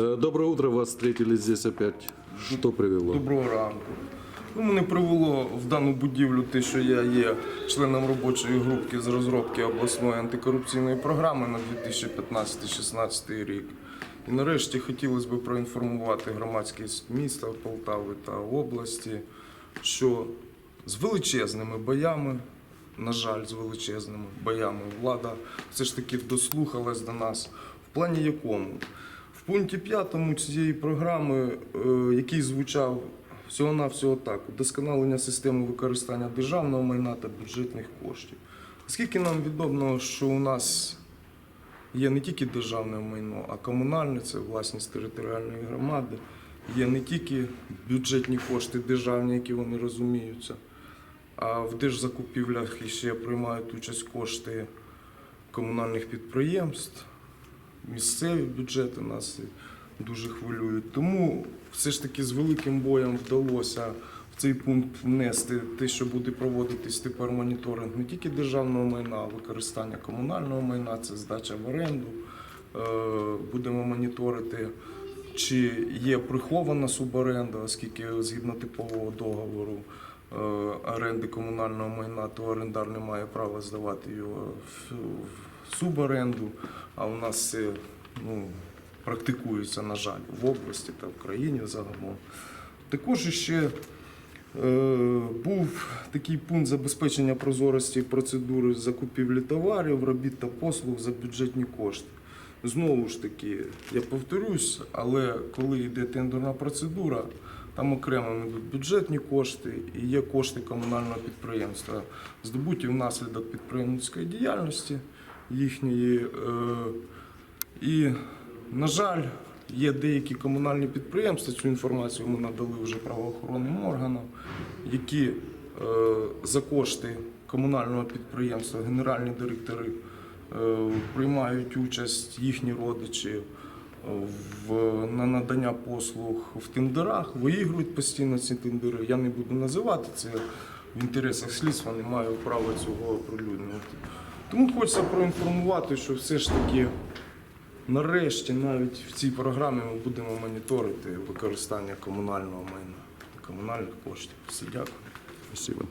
Э, Доброе утро, вас встретили здесь опять. Что привело? Доброго ранку. Ну, мене привело в дану будівлю те, що я є членом робочої групки з розробки обласної антикорупційної програми на 2015-16 рік. І нарешті хотілося б проінформувати громадськість міста Полтави та області, що з величезними боями, на жаль, з величезними боями влада все ж таки дослухалась до нас. В плані якому? Пункті 5 цієї програми, е, який звучав всього-навсього так: удосконалення системи використання державного майна та бюджетних коштів. Оскільки нам відомо, що у нас є не тільки державне майно, а комунальне це власність територіальної громади, є не тільки бюджетні кошти державні, які вони розуміються, а в держзакупівлях ще приймають участь кошти комунальних підприємств місцеві бюджети нас дуже хвилюють. Тому все ж таки з великим боєм вдалося в цей пункт внести те, що буде проводитись тепер моніторинг не тільки державного майна, а використання комунального майна, це здача в оренду. Е, Будемо моніторити, чи є прихована суборенда, оскільки згідно типового договору оренди комунального майна, то орендар не має права здавати його в в суборенду, а у нас це ну, практикується, на жаль, в області та в країні загалом. Також ще е, був такий пункт забезпечення прозорості процедури закупівлі товарів, робіт та послуг за бюджетні кошти. Знову ж таки, я повторюсь, але коли йде тендерна процедура, там окремо бюджетні кошти і є кошти комунального підприємства, здобуті внаслідок підприємницької діяльності їхньої. Е, і, на жаль, є деякі комунальні підприємства, цю інформацію ми надали вже правоохоронним органам, які е, за кошти комунального підприємства, генеральні директори е, приймають участь їхні родичі в, на надання послуг в тендерах, виігрують постійно ці тендери. Я не буду називати це в інтересах слідства, не маю права цього оприлюднювати. Тому хочеться проінформувати, що все ж таки нарешті навіть в цій програмі ми будемо моніторити використання комунального майна, комунальних коштів. Все дякую. Спасибо.